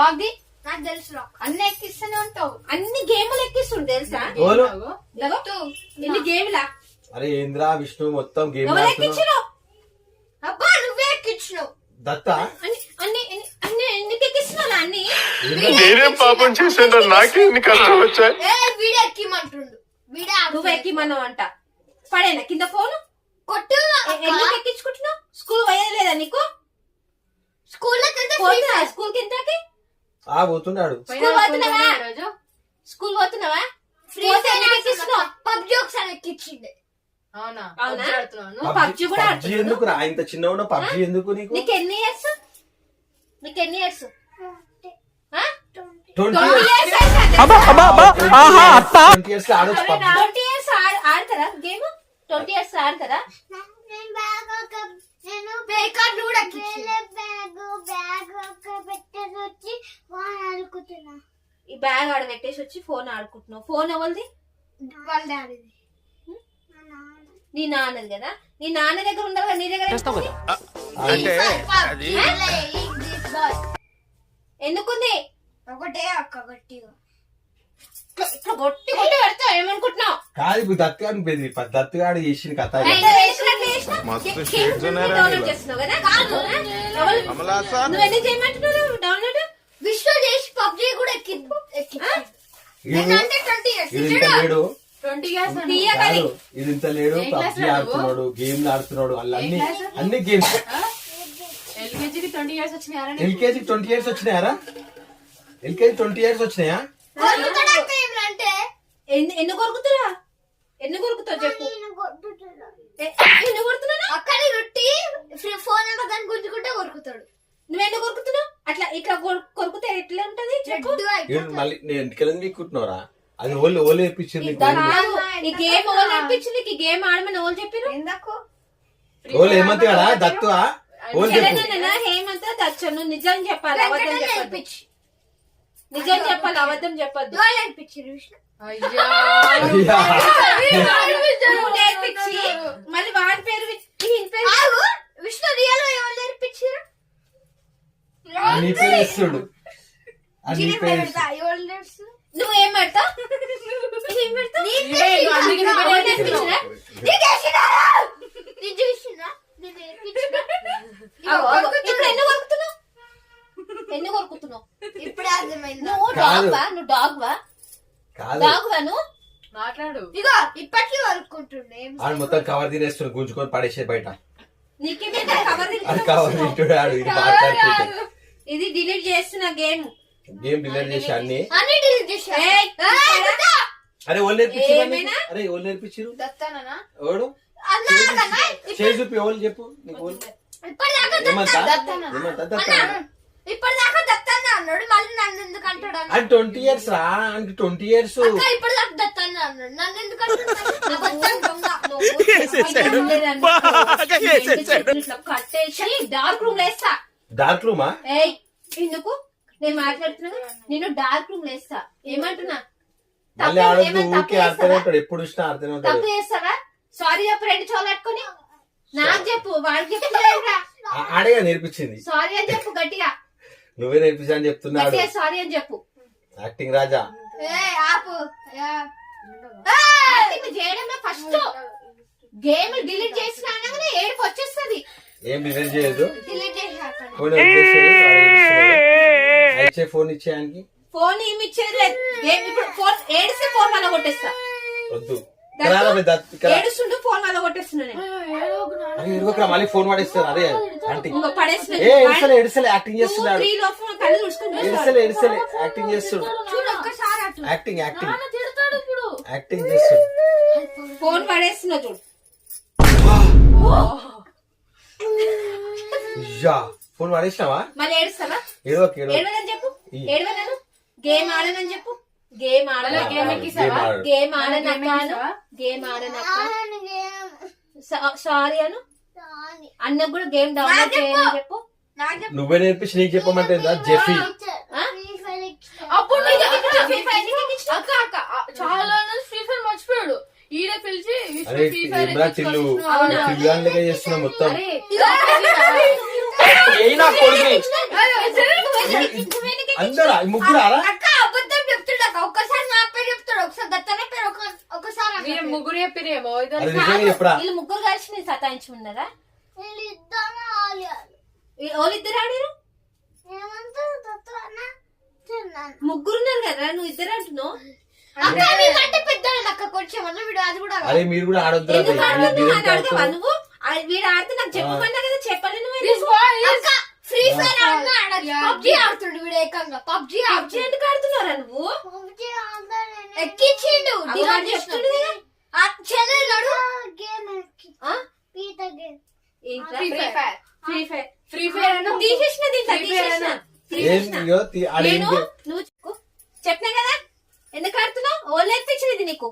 Log the నాకు తెలుసు అన్ని ఎక్కిస్తూనే ఉంటావు. అన్ని గేములు ఎక్కిస్తుండు తెలుసా? ఓలు గేమ్లా అరే ఇంద్ర విష్ణు మొత్తం గేమ్ ఎవరు అబ్బా నువ్వే ఎక్కించినావు దత్త? అన్ని అన్ని ఎందుకు ఎక్కిస్తున్నావు అన్ని? నేనేం పాపం చేసిండ్రు? నాకే ఇన్ని కష్టం వచ్చాయి? ఏ వీడే ఎక్కిమంటుండు. వీడే నువ్వు ఎక్కిమన్నావు అంట. పడేనా? కింద ఫోన్? కొట్టు ఎందుకు ఎక్కించుకుంటున్నావు? స్కూల్ పోయేది నీకు? స్కూల్ స్కూల్ కిందకి ఆ పోతున్నాడు స్కూల్ పోతున్నావా? స్కూల్ పోతున్నావా? ఫ్రీ పబ్జి ఒకసారి ఎక్కించిండే. అవునా? అవునా? నువ్వు? పబ్జి కూడా పబ్జి ఆడుతున్నావు? ఎందుకు రా ఇంత చిన్న ఉన్న పబ్జి ఎందుకు నీకు? నీకు ఎన్ని ఇయర్స్? నీకు ఎన్ని ఇయర్స్? Twenty years. ఆడతారా గేమ్? ట్వంటీ ఇయర్స్ ఆడతారా? కూడా బ్యాగ్ బ్యాగ్ ఒక పెట్టేసి వచ్చి వాన్ ఆడుకుంటున్నా. ఈ బ్యాగ్ ఆడ పెట్టేసి వచ్చి ఫోన్ ఆడుకుంటున్నావు. ఫోన్ ఎవరిది? వాళ్ళ డాడీది. నీ నాన్నది కదా? నీ నాన్న దగ్గర ఉండవు కదా? నీ దగ్గర ఎందుకు ఉంది? అంటే అది ఎందుకుంది? ఒకటే అక్క గట్టిగా ఇట్లా కొట్టి కొట్టి పెడతావు? ఏమనుకుంటున్నావు? కాదు ఇప్పుడు దత్తు గారిని పెళ్ళి దత్తు గారు చేసిన కథ మస్తు కమలా సార్. చేయమంటున్నావు? డౌన్లోడ్ చేసి పబ్జి కూడా ఎక్కి లేడు. ఇది ఇంత లేడు. పబ్జి ఆడుతున్నాడు గేమ్లు ఆడుతున్నాడు అల్ల అన్ని అన్ని గేమ్స్ ఎల్కేజీకి ట్వంటీ ఇయర్స్ వచ్చినాయా ఎల్కేజీ ట్వంటీ ఇయర్స్ వచ్చినాయారా? ఎల్కేజీ ట్వంటీ ఇయర్స్ వచ్చినాయా? ఎన్ని కొరుకుతురా? ఎన్ని కొరుకుతావు చెప్పు. ఎన్ని కొడుతున్నావు? అక్కడి రొట్టి ఫోన్ నెంబర్ దాన్ని గుంజుకుంటే కొరుకుతాడు. నువ్వు ఎన్ని కొరుకుతున్నావు? అట్లా ఇట్లా కొరు- కొరుకుతే ఎట్లా ఉంటది మళ్ళీ నేను నీకుంటున్నారా అది ఓళ్ళు ఓళ్ళు ఈ గేమ్ నేర్పించింది నీకు. ఈ గేమ్ ఆడమని ఎవరు చెప్పారు ఎందుకు ఓళ్ళు ఏమంది కదా దత్తు ఓళ్ళు చెప్పు. తెలంగాణ హేమంత్ దచ్చను నిజం చెప్పాలి అబద్ధం నిజం చెప్పాలి అబద్ధం చెప్పద్దు. మళ్ళీ వాడి పేరు విష్ణు రియల్ ఎవరు నేర్పించారు నువ్వు ఏం పెడతావు? ఏం పెడతావు ఇవే ఇగో అందుకే నువ్వు ఎవరు నేర్పిస్తున్నావు. నేర్పించినా? నీకు వేసినారా? నేను చూసినా నేను నేర్పించినా అగో, అగో, ఇప్పుడు ఎన్ని కొరుకుతున్నావు ఎన్ని కొరుకుతున్నావు ఇప్పుడే అర్థమైంది నువ్వు కాదు. డాగ్ వా నువ్వు డాగ్ వా కాదు డాగ్ వా నువ్వు మాట్లాడు ఇగో ఇప్పటికీ వరుకుంటుండే ఏం ఆడు మొత్తం కవర్ తినేస్తున్నాడు గుంజుకొని పడేసే బయట. నీకేమైనా కవర్ అది తింటున్నావు? కవర్ తింటాడు ఆడు ఇది డిలీట్ చేస్తున్న గేమ్ గేమ్ డిలీట్ చేసి అన్ని! అరే ఓళ్ళు నేర్పించారు? అరే ఓళ్ళు నేర్పించారు దత్తానా ఎవడు అన్నా కన్నా చేయి చూపి ఎవరు చెప్పు? నీకు అన్నాడు మళ్ళీ నన్ను ఎందుకు అంటాడు అన్న? అది ట్వంటీ ఇయర్స్ రా ఆయనకి ట్వంటీ ఇయర్స్ అక్క దత్తాన్న అన్నాడు. నన్ను ఎందుకు అంటున్నాడు కట్టేసి డార్క్ రూమ్ వేస్తా. డార్క్ రూమా ఏయ్ ఎందుకు? నేను మాట్లాడుతున్నా నేను డార్క్ రూమ్ వేస్తా. ఏమంటున్నా? మళ్ళీ ఊరికే ఆడుతూనే? ఉంటాడు ఎప్పుడు చూసినా ఆడుతూనే తప్పు ఉంటాడు చేస్తావా? సారీ చెప్పు రెండు చోలు పెట్టుకొని నాకు చెప్పు వాడికి ఆడేగా నేర్పించింది. సారీ అని చెప్పు గట్టిగా. నువ్వే నేర్పించా అని చెప్తున్నాడు. సారీ అని చెప్పు. యాక్టింగ్ రాజా. ఆపు. చేయడంలో ఫస్ట్ గేమ్ డిలీట్ చేసిన అనగానే ఏడుపు వచ్చేస్తుంది. ఏం డిలీట్ చేయదు. ఫోన్. ఇచ్చే ఫోన్ ఇచ్చేయానికి. ఫోన్ ఏమి ఇచ్చేది? లేదు ఇప్పుడు ఫోన్ ఏడిస్తే ఫోన్ వల్ల కొట్టేస్తా. వద్దు. ఏడుస్తుండు ఫోన్ వల్ల కొట్టేస్తున్నా నేను. మళ్ళీ ఫోన్ వాడేస్తారు అదే. ఎడిసలే ఎడిసలే యాక్టింగ్ చేస్తున్నాడు. ఎడిసలే ఎడిసలే యాక్టింగ్ చేస్తుడు యాక్టింగ్ యాక్టింగ్ యాక్టింగ్ చేస్తుడు ఫోన్ పడేస్తున్నా చూడు. చెప్పు. ఏడవనను గేమ్ ఆడనని చెప్పు. గేమ్ ఆడన గేమ్ ఎక్కిసావా? గేమ్ ఆడనక్క గేమ్ ఎక్కిసావా? గేమ్ ఆడనక్క ఆయనకి సారీ అను. అన్న కూడా గేమ్ డౌన్లోడ్. చేయని చెప్పు. నువ్వే నేర్పించి నీకు చెప్పమంటే? జెఫీ. అప్పుడు? అక్క అక్క చాలా ఫ్రీ ఫైర్ మర్చిపోయాడు. ఈడే పిలిచి ఫ్రీ ఫైర్ చేస్తున్నా మొత్తం. అందరా ముగ్గురు. ముగ్గురు చెప్పిరేమో ముగ్గురు కలిసి నేను సతాయించి ఉన్నారా వీళ్ళిద్దరూ ఆడారు. ముగ్గురు ఉన్నారు కదా నువ్వు ఇద్దరు అంటున్నావు? అరే మీరు కూడా ఆడుతున్నారు. నువ్వు వీడు ఆడితే నాకు చెప్పమన్నా కదా చెప్పాలి నువ్వు ఫ్రీ ఫైర్. పబ్జి ఆడుతుండు వీడు ఏకంగా పబ్జి పబ్జి ఎందుకు ఆడుతున్నారా నువ్వు? ఎక్కించిండు చెప్తుండు గేమ్ ఆ? పీత game. Free Fire. Free fire అన్న తీసేసిన దీంట్లో అన్న. నేను చే- నువ్వు చెప్పు. చెప్పినా కదా? ఎందుకు ఆడుతున్నావు? ఓ నేర్పించింది ఇది నీకు.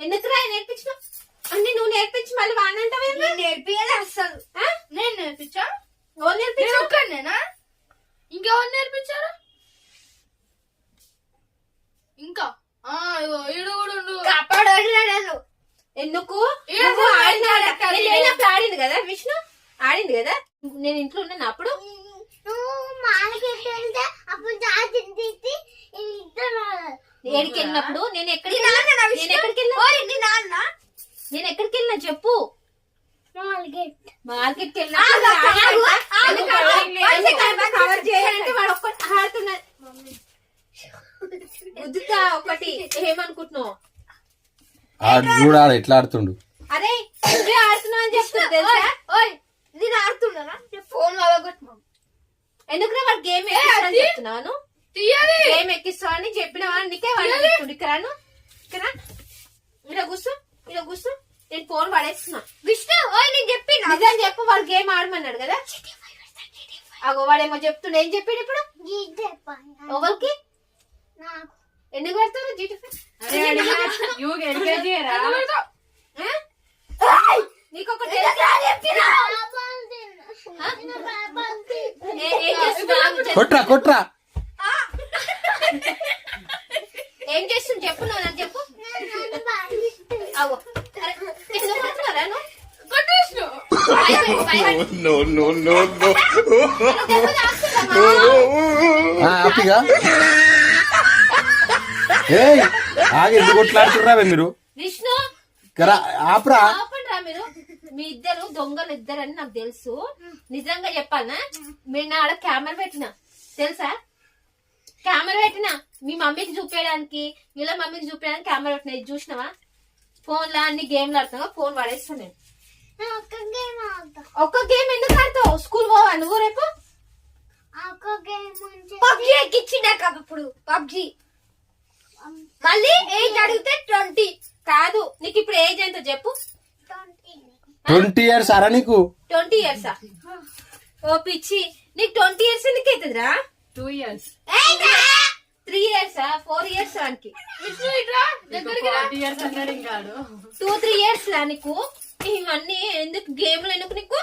ఎందుకు రా నేర్పించినావు అన్ని నువ్వు నేర్పించి మళ్ళీ వానంటావే నేను నేర్పియలే అసలు నేను నేర్పించా? ఓ నేను నేర్పించావు ఒక్కనేనా ఇంకెవరు నేర్పించారు ఇంకా ఆ ఇగో ఈడు కూడా ఉండు కాపాడు వదిలేడు ఎందుకు ఏ నువ్వు అసలు ఆడిన ఆడినాడు ఆడ- అక్కడ. నేను లేనప్పుడు ఆడింది కదా విష్ణు ఆడింది కదా నేను ఇంట్లో ఉన్నాను అప్పుడు నువ్వు మార్కెట్ వెళ్తే అప్పుడు చార్జింగ్ తీసి ఇద్దరు ఏడికి వెళ్ళినప్పుడు నేను ఎక్కడికి నీ నాన్న నా వెళ్ళినా? విష్ణు? నేను ఎక్కడికి వెళ్ళినా నేను ఎక్కడికి వెళ్ళినా చెప్పు మార్కెట్ మార్కెట్కి వెళ్ళినా ఒకటి ఏమనుకుంటున్నావు ఎట్లా ఆడుతుండు అరే నువ్వే ఆడుతున్నావు అని చెప్తున్నా తెలుసా ఓయ్ నేను ఆడుతున్నానా ఫోన్ అవ్వగొట్టు ఎందుకు వాడు గేమ్ చెప్తున్నాను? తీయాలి. గేమ్ ఎక్కిస్తావు అని చెప్పినవా నీకే వాడు ఇక్కరాను ఇక్కడ ఇలా కూర్చో. ఇలా కూర్చో. నేను ఫోన్ పడేస్తున్నా విష్ణు ఓయ్ నేను చెప్పిన. నిజం చెప్పు వాడు గేమ్ ఆడమన్నాడు కదా. అగో వాడేమో చెప్తుండే. ఏం చెప్పాడు ఇప్పుడు? ఎవరికి? నాకు. ఎందుకు పెడతారు జీటీ కొట్రా కొట్రా. ఏం చేస్తుంది? చెప్పు నాకు చెప్పు. హ్యాపీగా ఆగి ఎందుకు కొట్లాడుతుర్రా బే మీరు? విష్ణు? కరా ఆపరా. మీరు. మీ ఇద్దరు దొంగలు ఇద్దరని నాకు తెలుసు. నిజంగా చెప్పాలనా? మీరు నా ఆడ కెమెరా పెట్టిన? తెలుసా? కెమెరా పెట్టిన? మీ మమ్మీకి చూపించడానికి వీళ్ళ మమ్మీకి చూపించడానికి కెమెరా పెట్టిన? ఇది చూసినావా? ఫోన్లో అన్ని గేమ్లు ఆడుతున్నా ఫోన్ పడేస్తాను నేను. ఒక్క గేమ్ ఎందుకు ఆడతావు? స్కూల్ పోవా నువ్వు రేపు? పబ్జి ఎక్కించిండాక అప్పుడు పబ్జి. మళ్ళీ ఏజ్ అడిగితే ట్వంటీ. కాదు నీకు ఇప్పుడు ఏజ్ ఎంత చెప్పు? ట్వంటీ ఇయర్స్ అరా నీకు? ట్వంటీ ఇయర్సా ఓ పిచ్చి. నీకు ట్వంటీ ఇయర్స్ ఎందుకు అవుతుందిరా? Two years. త్రీ ఇయర్సా ఫోర్ ఇయర్స్ ఇంకాడు టూ త్రీ ఇయర్స్ రా నీకు? ఇవన్నీ ఎందుకు గేమ్లు ఎందుకు నీకు?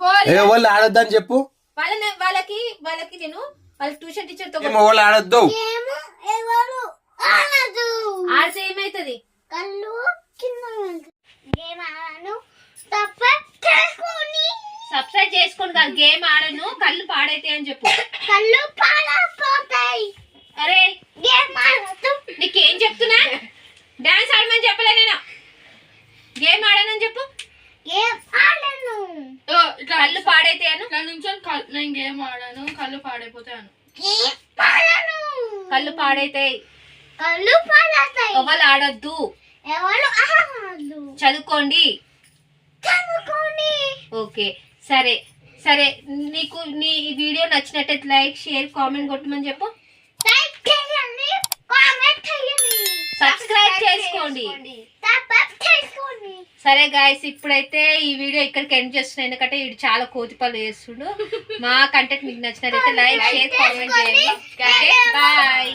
వాళ్ళు ఆడొద్దని చెప్పు. వాళ్ళని వాళ్ళకి వాళ్ళకి నేను వాళ్ళ ట్యూషన్ టీచర్తో వాళ్ళు ఆడొద్దు గేమ్ ఎవరు ఆడదు ఆడితే ఏమైతుంది కళ్ళు కింద గేమ్ ఆడను తప్ప చేసుకొని సబ్స్క్రైబ్ చేసుకోండి కాదు గేమ్ ఆడను కళ్ళు పాడైతే అని చెప్పు. కళ్ళు పాడైపోతాయి. అరే గేమ్ ఆడదు నీకేం చెప్తున్నా? డాన్స్ ఆడమని చెప్పలే నేను. గేమ్ ఆడనని చెప్పు. గేమ్ ఆడను. ఓ, ఇట్లా కళ్ళు పాడైతే అను. ఇట్లా నుంచి నేను గేమ్ ఆడాను కళ్ళు పాడైపోతాను కళ్ళు పాడైతే కళ్ళు పాడతాయి ఎవరు ఆడొద్దు. ఎవరు చదువుకోండి. చదువుకొని ఓకే సరే. సరే నీకు నీ వీడియో నచ్చినట్టయితే లైక్ షేర్ కామెంట్ కొట్టమని చెప్పు. సబ్స్క్రైబ్ చేసుకోండి. సరే గాయస్ ఇప్పుడైతే ఈ వీడియో ఇక్కడికి ఎండ్ చేస్తున్నాను. ఎందుకంటే వీడు చాలా కోతిపాలు చేస్తుండు. మా కంటెంట్ మీకు నచ్చినట్లయితే లైక్ షేర్ కామెంట్ చేయండి. బాయ్